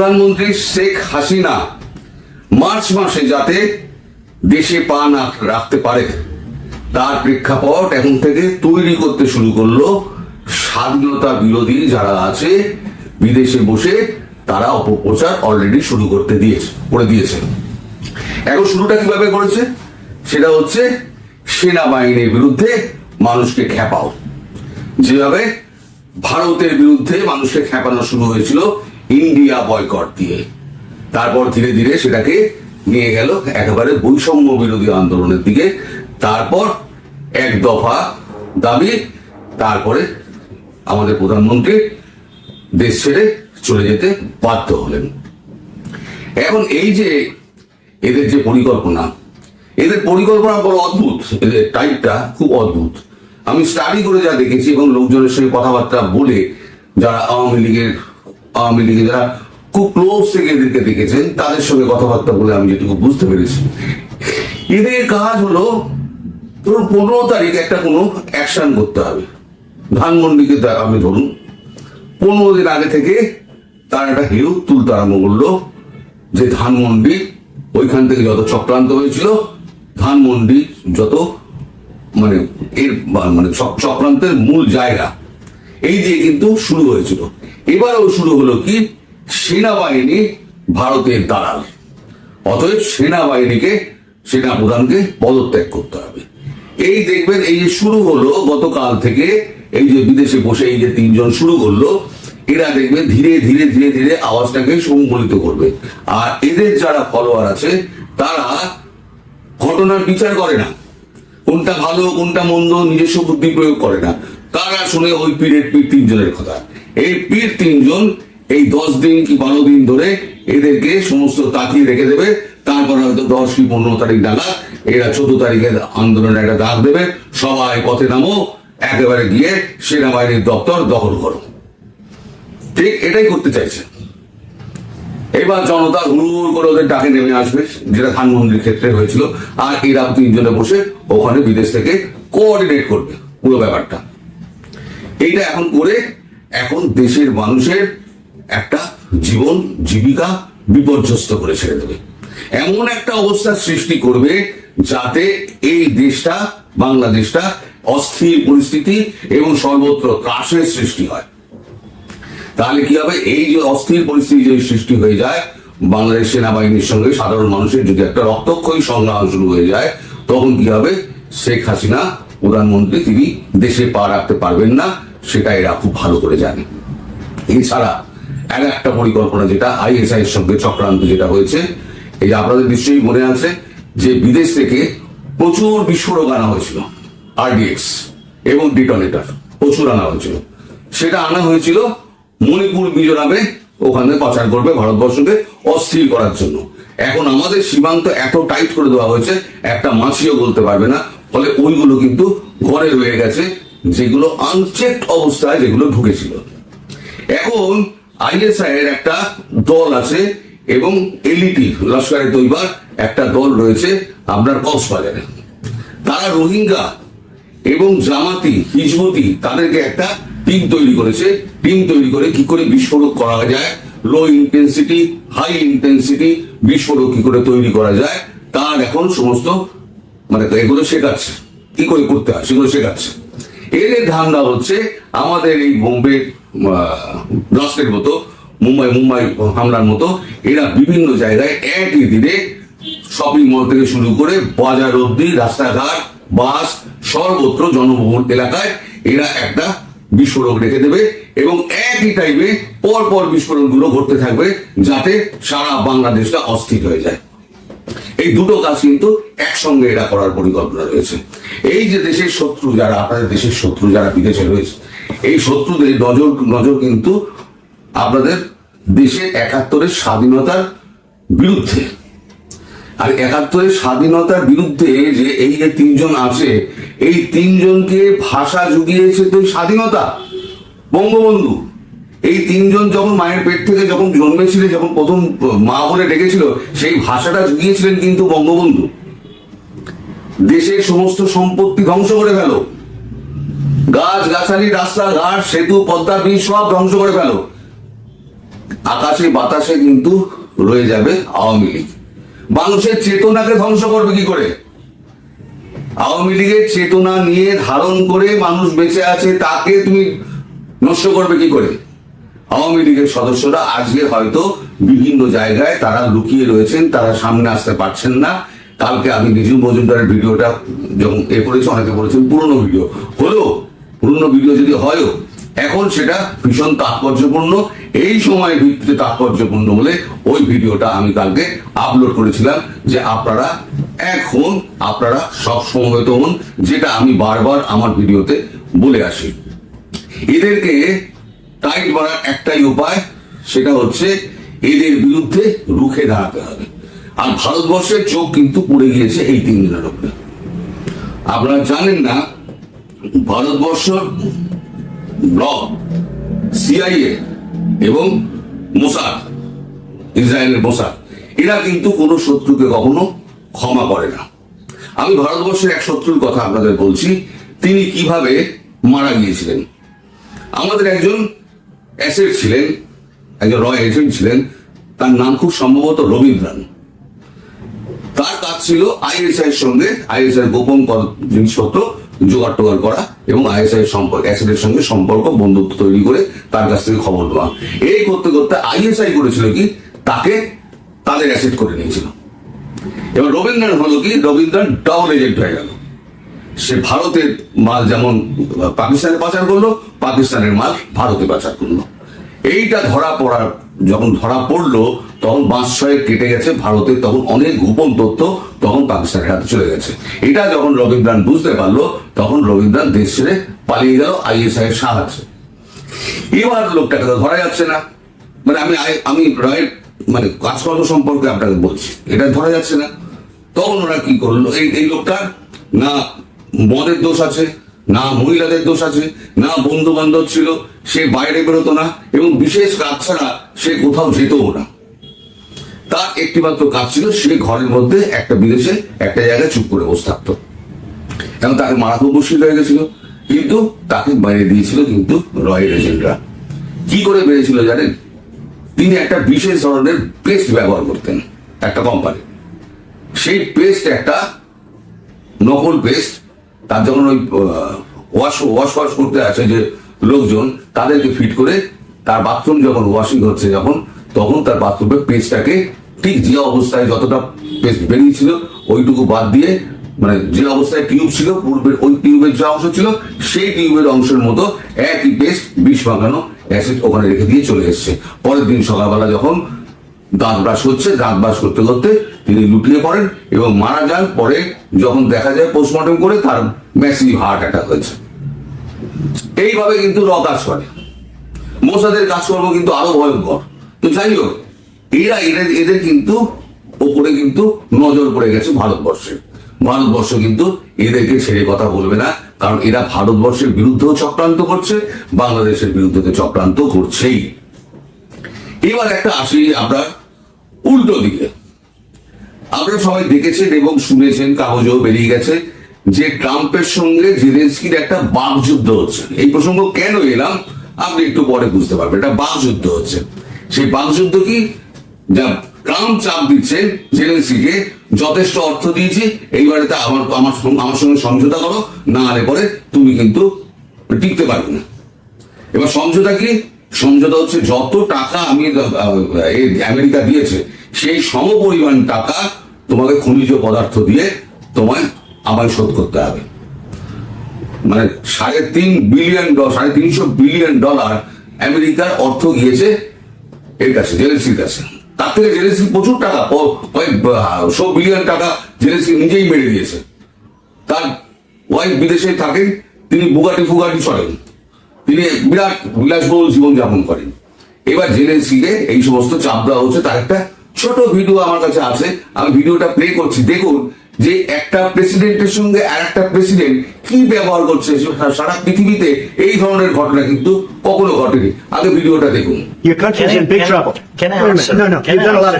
প্রধানমন্ত্রী শেখ হাসিনা মার্চ মাসে যাতে দেশে পা না রাখতে পারে, তার প্রেক্ষাপট এখন থেকে তৈরি করতে শুরু করল স্বাধীনতা বিরোধী যারা আছে, বিদেশে বসে তারা অপপ্রচার অলরেডি শুরু করতে দিয়েছে, করে দিয়েছে। এখন শুরুটা কীভাবে করেছে? সেটা হচ্ছে সেনাবাহিনীর বিরুদ্ধে মানুষকে খেপাও যেভাবে ভারতের বিরুদ্ধে মানুষকে খেপানো শুরু হয়েছিল ইন্ডিয়া বয়কট দিয়ে। তারপর ধীরে ধীরে সেটাকে নিয়ে গেল একেবারে বৈষম্য বিরোধী আন্দোলনের দিকে। তারপর এক দফা দাবি, তারপরে আমাদের প্রধানমন্ত্রী দেশ ছেড়ে চলে যেতে বাধ্য হলেন। এখন এই যে এদের যে পরিকল্পনা, এদের পরিকল্পনা বড় অদ্ভুত। এদের টাইপটা খুব অদ্ভুত। আমি স্টাডি করে যা দেখেছি এবং লোকজনের সঙ্গে কথাবার্তা বলে যারা আওয়ামী লীগের আওয়ামী লীগে যারা খুব ক্লোজ থেকে এদেরকে দেখেছেন, তাদের সঙ্গে কথাবার্তা বলে আমি যেটুকু বুঝতে পেরেছি। এদের কাজ হলো, ধরুন পনেরো তারিখ একটা কোনো অ্যাকশন করতে হবে। ধানমন্ডিকে আপনি ধরুন, পনেরো দিন আগে থেকে তার একটা হেউ তুলতে আরম্ভ করল, যে ধানমন্ডি ওইখান থেকে যত চক্রান্ত হয়েছিল, ধানমন্ডি যত মানে এর মানে চক- চক্রান্তের মূল জায়গা, এই দিয়ে কিন্তু শুরু হয়েছিল। এবারেও শুরু হলো কি? সেনাবাহিনী ভারতের দালাল। অতএব সেনাবাহিনীকে, সেনা প্রধানকে পদত্যাগ করতে হবে। এই দেখবেন, এই যে শুরু হলো গতকাল থেকে, এই যে বিদেশে বসে এই যে তিনজন শুরু করল, এরা দেখবে ধীরে ধীরে ধীরে ধীরে আওয়াজটাকে সংবলিত করবে। আর এদের যারা ফলোয়ার আছে, তারা ঘটনার বিচার করে না। কোনটা ভালো, কোনটা মন্দ, নিজস্ব বুদ্ধি প্রয়োগ করে না। তারা শুনে ওই পীরের পীর তিনজনের কথা। এই পীর তিনজন এই দশ দিন কি বারো দিন ধরে এদেরকে সমস্ত তাকিয়ে রেখে দেবে। তারপর হয়তো দশ কি পনেরো তারিখ নাগাদ এরা চোদ্দ তারিখে আন্দোলনের একটা ডাক দেবে। সবাই পথে নামো, একেবারে গিয়ে সেনাবাহিনীর দপ্তর দখল করো। ঠিক এটাই করতে চাইছে। এবার জনতা হুড় করে ওদের ডাকে নেমে আসবে, যেটা ধানমন্দির ক্ষেত্রে হয়েছিল। আর এরা তিনজনে বসে ওখানে বিদেশ থেকে কোঅর্ডিনেট করবে পুরো ব্যাপারটা। এইটা এখন করে এখন দেশের মানুষের একটা জীবন, জীবিকা বিপর্যস্ত করে ছেড়ে দেবে। এমন একটা অবস্থা সৃষ্টি করবে যাতে এই দেশটা, বাংলাদেশটা অস্থির পরিস্থিতি এবং সর্বত্র ত্রাসের সৃষ্টি হয়। তাহলে কি হবে? এই যে অস্থির পরিস্থিতি যদি সৃষ্টি হয়ে যায়, বাংলাদেশ সেনাবাহিনীর সঙ্গে সাধারণ মানুষের যদি একটা রক্তক্ষয়ী সংগ্রাম শুরু হয়ে যায়, তখন কি হবে? শেখ হাসিনা, প্রধানমন্ত্রী, তিনি দেশে পা রাখতে পারবেন না। সেটা এরা খুব ভালো করে জানে। এছাড়া আর একটা পরিকল্পনা যেটা আইএসআই এর সঙ্গে চক্রান্ত যেটা হয়েছে, এই আপনাদের নিশ্চয়ই মনে আছে যে বিদেশ থেকে প্রচুর বিস্ফোরক আনা হয়েছিল আরডিএক্স এবং ডিটনেটর প্রচুর আনা হয়েছিল। সেটা আনা হয়েছিল মণিপুর মিজোরামে, ওখানে পাচার করবে ভারতবর্ষকে অস্থির করার জন্য। এখন আমাদের সীমান্ত এত টাইট করে দেওয়া হয়েছে, একটা মাছিও বলতে পারবে না, ফলে ওইগুলো কিন্তু ঘরে রয়ে গেছে যেগুলো আনচেকড অবস্থায় যেগুলো ঢুকেছিল। এখন আইএসআই এর একটা দল আছে এবং এলইটি লস্করে তৈবার একটা দল রয়েছে আপনার কক্সবাজারে। তারা রোহিঙ্গা এবং জামাতি, হিজবতি তাদেরকে একটা টিম তৈরি করেছে। টিম তৈরি করে কি করে বিস্ফোরক করা যায়? লো ইন্টেন্সিটি হাই ইন্টেন্সিটি বিস্ফোরক কি করে তৈরি করা যায়? তার এখন সমস্ত মানে এগুলো শেখাচ্ছে। কি করে করতে হয়? সেগুলো শেখাচ্ছে। এদের ধান্দা হচ্ছে আমাদের এই বোম্বে ব্লাস্টের মতো, মুম্বাই মুম্বাই হামলার মতো, এরা বিভিন্ন জায়গায় একই দিনে শপিং মল থেকে শুরু করে বাজার অব্দি রাস্তাঘাট, বাস, সর্বত্র জনবহুল এলাকায় এরা একটা বিস্ফোরক রেখে দেবে এবং একই টাইমে পর পর বিস্ফোরণগুলো ঘটতে থাকবে যাতে সারা বাংলাদেশটা অস্থির হয়ে যায়। এই দুটো কাজ কিন্তু একসঙ্গে এরা করার পরিকল্পনা রয়েছে। এই যে দেশের শত্রু যারা, আপনাদের দেশের শত্রু যারা বিদেশে রয়েছে, এই শত্রুদের নজর নজর কিন্তু আপনাদের দেশের একাত্তরের স্বাধীনতার বিরুদ্ধে। আর একাত্তরের স্বাধীনতার বিরুদ্ধে যে এই যে তিনজন আছে, এই তিনজনকে ভাষা জুগিয়েছে তো স্বাধীনতা। বঙ্গবন্ধু এই তিনজন যখন মায়ের পেট থেকে যখন জন্মেছিলেন, যখন প্রথম মা বলে ডেকেছিল, সেই ভাষাটা জুগিয়েছিলেন কিন্তু বঙ্গবন্ধু। দেশের সমস্ত সম্পত্তি ধ্বংস করে ফেল। গাছ, গাছালি, রাস্তা, ঘাট, সেতু, পদ্মা, বীজ সব ধ্বংস করে ফেল। আকাশে, বাতাসে কিন্তু রয়ে যাবে আওয়ামী লীগ। মানুষের চেতনাকে ধ্বংস করবে কি করে? আওয়ামী লীগের চেতনা নিয়ে ধারণ করে মানুষ বেঁচে আছে, তাকে তুমি নষ্ট করবে কি করে? আওয়ামী লীগের সদস্যরা আজকে হয়তো বিভিন্ন জায়গায় তারা লুকিয়ে রয়েছেন, তারা সামনে আসতে পারছেন না। কালকে আমি নিজু মজুমদারের ভিডিওটা যখন এ করেছি, অনেকে বলেছেন পুরনো ভিডিও। হলো, পুরনো ভিডিও যদি হয়ও, এখন সেটা ভীষণ তাৎপর্যপূর্ণ। এই সময়ের ভিত্তিতে তাৎপর্যপূর্ণ বলে ওই ভিডিওটা আমি কালকে আপলোড করেছিলাম যে আপনারা এখন আপনারা সব সমবেত হন, যেটা আমি বারবার আমার ভিডিওতে বলে আসি। এদেরকে টাইট মারার একটাই উপায়, সেটা হচ্ছে এদের বিরুদ্ধে রুখে দাঁড়াতে হবে। আর ভারতবর্ষের চোখ কিন্তু পড়ে গিয়েছে এই তিন দিনের উপরে আপনারা জানেন না, ভারতবর্ষ র সিআইএ এবং মোসাদ, ইসরায়েলের মোসাদ, এরা কিন্তু কোনো শত্রুকে কখনো ক্ষমা করে না। আমি ভারতবর্ষের এক শত্রুর কথা আপনাদের বলছি, তিনি কীভাবে মারা গিয়েছিলেন? আমাদের একজন অ্যাসেট ছিলেন, একজন র এজেন্ট ছিলেন, তার নাম খুব সম্ভবত রবীন্দ্রন তার কাজ ছিল আইএসআই এর সঙ্গে, আইএসআই গোপন জিনিসপত্র জোগাড় টোগাড় করা এবং আইএসআই এর সম্পর্ক অ্যাসেটের সঙ্গে সম্পর্ক, বন্ধুত্ব তৈরি করে তার কাছ থেকে খবর দেওয়া এই করতে করতে আইএসআই করেছিল কি? তাকে তাদের অ্যাসেট করে নিয়েছিল। এবার রবীন্দ্রনাথ হলো কি? রবীন্দ্রনাথ ডাবল এজেন্ট হয়ে গেল। সে ভারতের মাল যেমন পাকিস্তানে পাচার করল, পাকিস্তানের মাল ভারতে পাচার করল। এইটা ধরা পড়ার, যখন ধরা পড়ল, তখন বাঁশ ছয়ে কেটে গেছে ভারতে, তখন অনেক গোপন তথ্য তখন পাকিস্তানের হাতে চলে গেছে। এটা যখন রবীন্দ্রন বুঝতে পারল, তখন রবীন্দ্রন দেশ ছেড়ে পালিয়ে গেল আইএসআই এর সাহায্যে। এবার লোকটাকে তো ধরা যাচ্ছে না। মানে আমি আমি রায়ের মানে কাজকর্ম সম্পর্কে আপনাকে বলছি। এটা ধরা যাচ্ছে না। তখন ওরা কি করল? এই এই লোকটার না মদের দোষ আছে, না মহিলাদের দোষ আছে, না বন্ধু বান্ধব ছিল, সে বাইরে বেরোতো না এবং বিশেষ কাজ ছাড়া সে কোথাও যেতও না। তার একটিমাত্র কাজ ছিল সে ঘরের মধ্যে একটা বিদেশে একটা জায়গায় চুপ করে বসে থাকতো। এবং তাকে মারা খুব মুশকিল হয়ে গেছিল, কিন্তু তাকে বাইরে দিয়েছিল কিন্তু রয়েল এজেন্টরা। কি করে বেড়েছিল জানেন? তিনি একটা বিশেষ ধরনের পেস্ট ব্যবহার করতেন, একটা কোম্পানি সেই পেস্ট একটা নকল পেস্ট তার যখন ওই ওয়াশ ওয়াশ ওয়াশ করতে আসে যে লোকজন, তাদেরকে ফিট করে তার বাথরুম যখন ওয়াশিং হচ্ছে যখন, তখন তার বাথরুমের পেস্টটাকে ঠিক যে অবস্থায় যতটা পেস্ট বেরিয়েছিল, ওইটুকু বাদ দিয়ে মানে যে অবস্থায় টিউব ছিল, পূর্বের ওই টিউবের যে অংশ ছিল, সেই টিউবের অংশের মতো একই পেস্ট বিষ মাখানো অ্যাসিড ওখানে রেখে দিয়ে চলে এসছে। পরের দিন সকালবেলা যখন দাঁত ব্রাশ হচ্ছে দাঁত ব্রাশ করতে করতে তিনি লুটিয়ে পড়েন এবং মারা যান পরে যখন দেখা যায় পোস্টমর্টম করে তার ম্যাসিভ হার্ট অ্যাটাক হয়েছে। এইভাবে কিন্তু র কাজ করে। মোসাদের কাজকর্ম কিন্তু আরও ভয়ঙ্কর। তো যাই হোক এরা এদের এদের কিন্তু ওপরে কিন্তু নজর পড়ে গেছে ভারতবর্ষে। ভারতবর্ষ কিন্তু এদেরকে ছেড়ে কথা বলবে না, কারণ এরা ভারতবর্ষের বিরুদ্ধেও চক্রান্ত করছে, বাংলাদেশের বিরুদ্ধে চক্রান্ত করছেই। এবার একটা আসি আপনার উল্টো দিকে। আপনারা সবাই দেখেছেন এবং শুনেছেন, কাগজেও বেরিয়ে গেছে, যে ট্রাম্পের সঙ্গে জেলেন্সকির একটা বাকযুদ্ধ হচ্ছে। এই প্রসঙ্গ কেন এলাম, আপনি একটু পরে বুঝতে পারবেন। এটা বাকযুদ্ধ হচ্ছে। সেই বাকযুদ্ধ কি? যা ট্রাম্প চাপ দিচ্ছেন জেলেন্সকিকে, যথেষ্ট অর্থ দিয়েছি, এইবারে তা আমার আমার আমার সঙ্গে সমঝোতা করো, না হলে পরে তুমি কিন্তু টিকতে পারবে না। এবার সমঝোতা কি? সমঝোতা হচ্ছে যত টাকা আমি আমেরিকা দিয়েছে, সেই সমপরিমাণ টাকা তোমাকে খনিজ পদার্থ দিয়ে তোমায় আবার শোধ করতে হবে। মানে সাড়ে তিন বিলিয়ন সাড়ে তিনশো বিলিয়ন ডলার আমেরিকার অর্থ গিয়েছে এর কাছে জেলেন্সির কাছে। তার থেকে জেলেসি প্রচুর টাকা কয়েক বিলিয়ন টাকা জেলেসি নিজেই মেরে দিয়েছে। তার ওয়াইফ বিদেশে থাকেন তিনি বুগাটি ফুগাটি চলেন তিনি বিরাট বিলাসবহুল জীবনযাপন করেন। এবার জেলে ছিলে এই সমস্ত চাপ দেওয়া হচ্ছে তার একটা ছোট ভিডিও আমার কাছে আছে। আমি ভিডিওটা প্লে করছি। দেখুন যে একটা প্রেসিডেন্টের সঙ্গে আর একটা প্রেসিডেন্ট কি ব্যবহার করছে সারা পৃথিবীতে এই ধরনের ঘটনা কিন্তু কখনো ঘটেনি। আগে ভিডিওটা দেখুন। Your country is in big trouble. can i answer? no no you've done a lot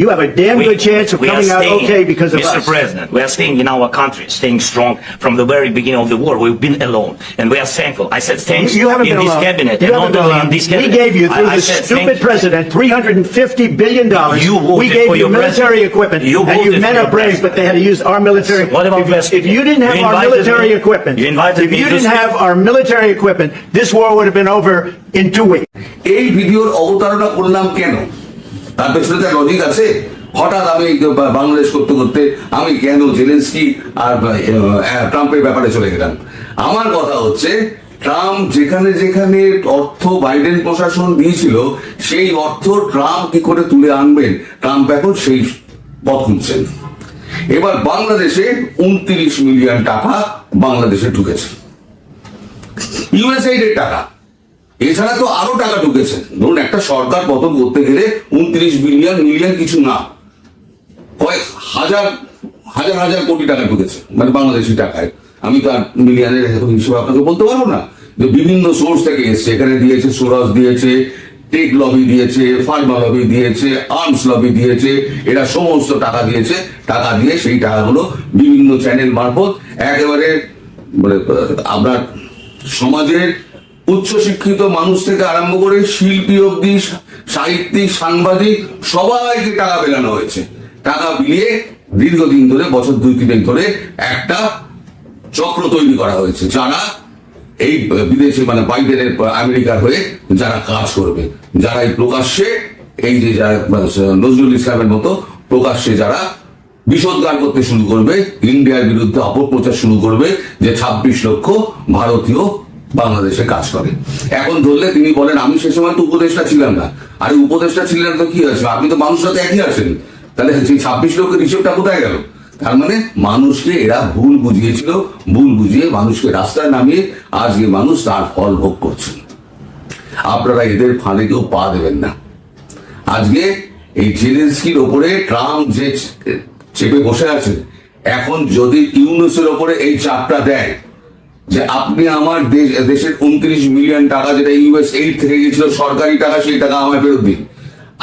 You have a damn We- good chance of we are coming out staying- okay because of Mr. us. President, we are staying in our country, staying strong from the very beginning of the war. We've been alone, and we are thankful. I said thanks You haven't in been this alone. cabinet, You and haven't not been only alone. in this We cabinet. gave you, I- through I the said stupid thank- president, $350 billion. You voted We gave for you your military president. equipment. You And you voted men for are your brave, president. but they had to use our military. What about If- West- If you didn't have You our invited military me- equipment, you invited if me you to didn't speak. have our military equipment, this war would have been over in two weeks. এই ভিডিওর অবতারণা করলাম কেন তার পেছনে তো logic আছে। হঠাৎ আমি বাংলাদেশ করতে করতে আমি কেন জেলেন্সকি আর ট্রাম্পের ব্যাপারে চলে গেলাম। আমার কথা হচ্ছে, ট্রাম্প যেখানে যেখানে অর্থ বাইডেন প্রশাসন দিয়েছিল, সেই অর্থ ট্রাম্প কি করে তুলে আনবেন? ট্রাম্প এখন সেই পথ খুঁজছেন। এবার বাংলাদেশে উনত্রিশ মিলিয়ন টাকা বাংলাদেশে ঢুকেছে। ইউএসআইড এর টাকা। এছাড়া তো আরও টাকা ঢুকেছে। ধরুন, একটা সরকার পতন করতে গেলে উনত্রিশ বিলিয়ন, মিলিয়ন কিছু না। কয়েক হাজার হাজার হাজার কোটি টাকা ঢুকেছে মানে বাংলাদেশি টাকায়। আমি তো আর মিলিয়নের হিসেবে আপনাকে বলতে পারব না। যে বিভিন্ন সোর্স থেকে এসছে। এখানে দিয়েছে সোরাস দিয়েছে টেক লবি দিয়েছে ফার্মা লবি দিয়েছে আর্মস লবি দিয়েছে। এরা সমস্ত টাকা দিয়েছে। টাকা দিয়ে সেই টাকাগুলো বিভিন্ন চ্যানেল মারফত একেবারে মানে আপনার সমাজের উচ্চশিক্ষিত মানুষ থেকে আরম্ভ করে শিল্পী অব্দি সাহিত্যিক, সাংবাদিক, সবাইকে টাকা বেলানো হয়েছে। টাকা বিলিয়ে দীর্ঘদিন ধরে, বছর দুই তিনেক ধরে একটা চক্র তৈরি করা হয়েছে, যারা এই বিদেশে মানে বাইডেনের আমেরিকার হয়ে যারা কাজ করবে যারা এই প্রকাশ্যে, এই যে নজরুল ইসলামের মতো প্রকাশ্যে যারা বিষোদ্গার করতে শুরু করবে, ইন্ডিয়ার বিরুদ্ধে অপপ্রচার শুরু করবে যে ছাব্বিশ লক্ষ ভারতীয় বাংলাদেশে কাজ করে। এখন ধরলে তিনি বলেন, আমি সে সময় তো উপদেষ্টা ছিলাম না। আরে, উপদেষ্টা ছিলেন তো কি হয়েছে আপনি তো মানুষরা তো একই আছেন। তাহলে সেই ছাব্বিশ লোকের হিসেবটা কোথায় গেল? তার মানে মানুষকে এরা ভুল বুঝিয়েছিল, ভুল বুঝিয়ে মানুষকে রাস্তায় নামিয়ে আজকে মানুষ তার ফল ভোগ করছে আপনারা এদের ফাঁদে কেউ পা দেবেন না। আজকে এই জেলেন্সকির ওপরে ট্রাম্প যে চেপে বসে আছে এখন যদি ইউনুসের ওপরে এই চাপটা দেয় যে আপনি আমার দেশ, দেশের উনত্রিশ মিলিয়ন টাকা যেটা ইউএস এইড থেকে গেছিল, সরকারি টাকা, সেই টাকা আমায় ফেরত দিন।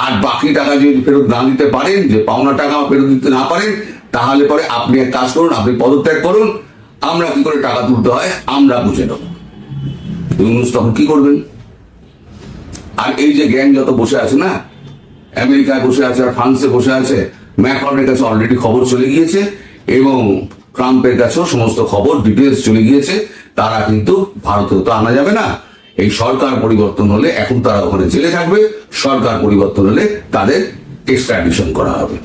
আর বাকি টাকা যদি ফেরত না দিতে পারেন, যে পাওনা টাকা ফেরত দিতে না পারেন, তাহলে পরে আপনি এক কাজ করুন, আপনি পদত্যাগ করুন, আমরা কি করে টাকা তুলতে হয়, আমরা বুঝে নেব। ইউনুস তখন কি করবেন? আর এই যে গ্যাং যত বসে আছে না, আমেরিকায় বসে আছে আর ফ্রান্সে বসে আছে ম্যাকরনের কাছে অলরেডি খবর চলে গিয়েছে, এবং ট্রাম্পের কাছেও সমস্ত খবর ডিটেলস চলে গিয়েছে। তারা কিন্তু ভারতেও তো আনা যাবে না। এই সরকার পরিবর্তন হলে এখন তারা ওখানে জেলে থাকবে। সরকার পরিবর্তন হলে তাদের এক্সট্রাডিশন করা হবে।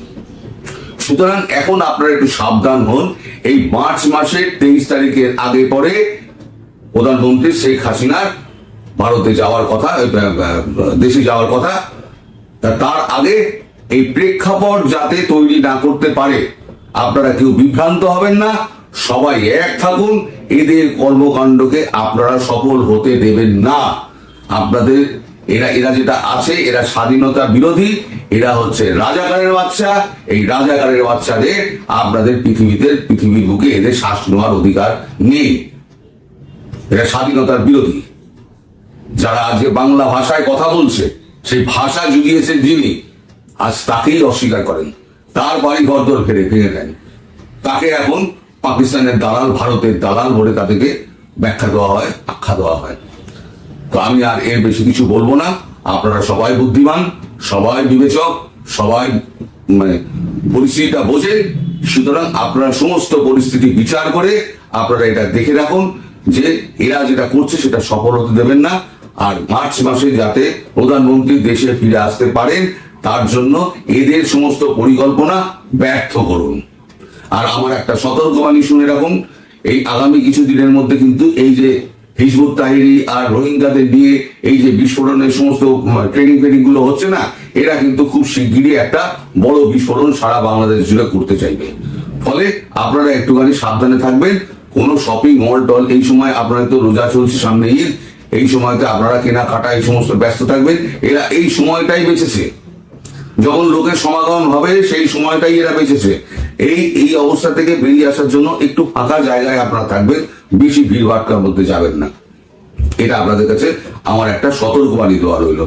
সুতরাং এখন আপনারা একটু সাবধান হন। এই মার্চ মাসের তেইশ তারিখের আগে পরে প্রধানমন্ত্রী শেখ হাসিনার ভারতে যাওয়ার কথা দেশে যাওয়ার কথা। তার আগে এই প্রেক্ষাপট যাতে তৈরি না করতে পারে আপনারা কেউ বিভ্রান্ত হবেন না, সবাই এক থাকুন, এদের কর্মকাণ্ডকে আপনারা সফল হতে দেবেন না। আপনাদের, এরা এরা যেটা আছে, এরা স্বাধীনতা বিরোধী, এরা হচ্ছে রাজাকারের বাচ্চা। এই রাজাকারের বাচ্চাদের আপনাদের পৃথিবীতে, পৃথিবীর বুকে এদের শ্বাস নেওয়ার অধিকার নেই। এরা স্বাধীনতার বিরোধী। যারা আজকে বাংলা ভাষায় কথা বলছে, সেই ভাষা জুগিয়েছেন যিনি, আজ তাকেই অস্বীকার করেন। তার বাড়ি ঘরদোর ফেরে ভেঙে দেন তাকে এখন পাকিস্তানের দালাল, ভারতের দালাল বলে তাদেরকে ব্যাখ্যা দেওয়া হয়, আখ্যা দেওয়া হয়। তো আমি আর এর বেশি কিছু বলব না। আপনারা সবাই বুদ্ধিমান, সবাই বিবেচক, সবাই মানে পরিস্থিতিটা বোঝেন সুতরাং আপনারা সমস্ত পরিস্থিতি বিচার করে আপনারা এটা দেখে রাখুন যে এরা যেটা করছে সেটা সফল হতে দেবেন না। আর মার্চ মাসে যাতে প্রধানমন্ত্রী দেশে ফিরে আসতে পারেন তার জন্য এদের সমস্ত পরিকল্পনা ব্যর্থ করুন। আর আমার একটা সতর্কবাণী শুনে রাখুন, এই আগামী কিছু দিনের মধ্যে কিন্তু এই যে হিজবুত তাহিরি আর রোহিঙ্গাদের নিয়ে এই যে বিস্ফোরণের সমস্ত ট্রেনিং ফ্রেনিংগুলো হচ্ছে না, এরা কিন্তু খুব শিগগিরই একটা বড় বিস্ফোরণ সারা বাংলাদেশ জুড়ে করতে চাইবে। ফলে আপনারা একটুখানি সাবধানে থাকবেন, কোন শপিং মল টল, এই সময় আপনারা তো রোজা চলছে সামনে ঈদ, এই সময়তে আপনারা কেনাকাটা, এই সমস্ত ব্যস্ত থাকবেন, এরা এই সময়টাই বেঁচেছে। যখন লোকের সমাগম হবে, সেই সময়টাই এরা বেঁচেছে। এই এই অবস্থা থেকে বেরিয়ে আসার জন্য একটু ফাঁকা জায়গায় আপনারা থাকবেন, বেশি ভিড় ভাটকার মধ্যে যাবেন না। এটা আপনাদের কাছে আমার একটা সতর্কবাণী দেওয়া রইল।